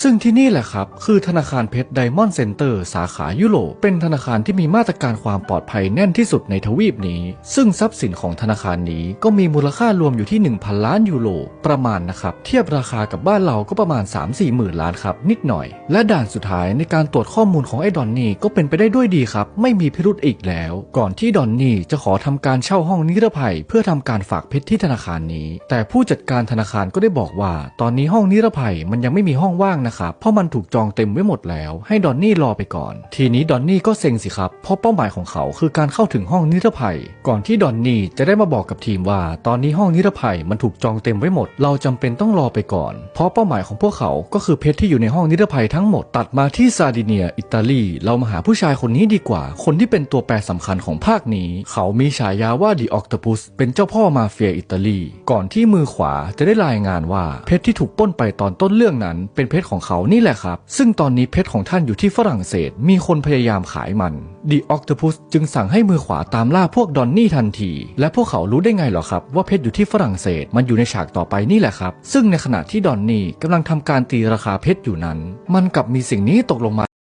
ซึ่งที่นี่แหละครับ คือธนาคารเพชรไดมอนด์เซ็นเตอร์สาขายุโรปเป็นธนาคารที่มีมาตรการความปลอดภัยแน่นที่สุดในทวีปนี้ ซึ่งทรัพย์สินของธนาคารนี้ก็มีมูลค่ารวมอยู่ที่ 1,000 ล้านยูโรประมาณนะครับเทียบราคากับบ้านเราก็ประมาณ 3-4หมื่นล้านครับนิดหน่อย และด่านสุดท้ายในการตรวจข้อมูลของไอ้ดอนนี่ก็เป็นไปได้ด้วยดีครับ ไม่มีพิรุธอีกแล้ว ก่อนที่ดอนนี่จะขอทำการเช่าห้องนิรภัย เพื่อทำการฝากเพชรที่ธนาคารนี้ แต่ผู้จัดการธนาคารก็ได้บอกว่า ตอนนี้ห้องนิรภัยมันยังไม่มีห้องว่างนะครับ เพราะมันถูกจองเต็มไว้หมดแล้ว ให้ดอนนี่รอไปก่อน ทีนี้ดอนนี่ก็เซ็งสิครับ เพราะเป้าหมายของเขาคือการเข้าถึงห้องนิรภัย ก่อนที่ดอนนี่จะได้มาบอกกับทีมว่า ตอนนี้ห้องนิรภัยมันถูกจองเต็มไว้หมด เราจำเป็นต้องรอไปก่อน เพราะเป้าหมายของพวกเขาก็คือเพชรที่อยู่ในห้องนิรภัยทั้งหมดตัดมาที่ซาดิเนีย อิตาลี เรามาหาผู้ชายคนนี้ดีกว่า คนที่เป็นตัวแปรสำคัญของภาคนี้ เขามีฉายาว่าดิออกต p ปุสเป็นเจ้าพ่อมาเฟียอิตาลี ก่อนที่มือขวาจะได้รายงานว่าเพชรที่ถูกป้นไปตอนต้นเรื่องนั้น เป็นเพชรของเขานี่แหละครับ ซึ่งตอนนี้เพชรของท่านอยู่ที่ฝรั่งเศส มีคนพยายามขายมันดิออกต p ปุสจึงสั่งให้มือขวาตามล่าพวกดอนนี่ทันที และพวกเขารู้ได้ไงเหรอครับ ว่าเพชรอยู่ที่ฝรั่งเศสมันอยู่ในฉากต่อไปนี่แหละครับ ซึ่งในขณะที่ดอนนี่กำลังทำการตีราคาเพชรอยู่นั้น มันกลับมีสิ่งนี้ตกลงมา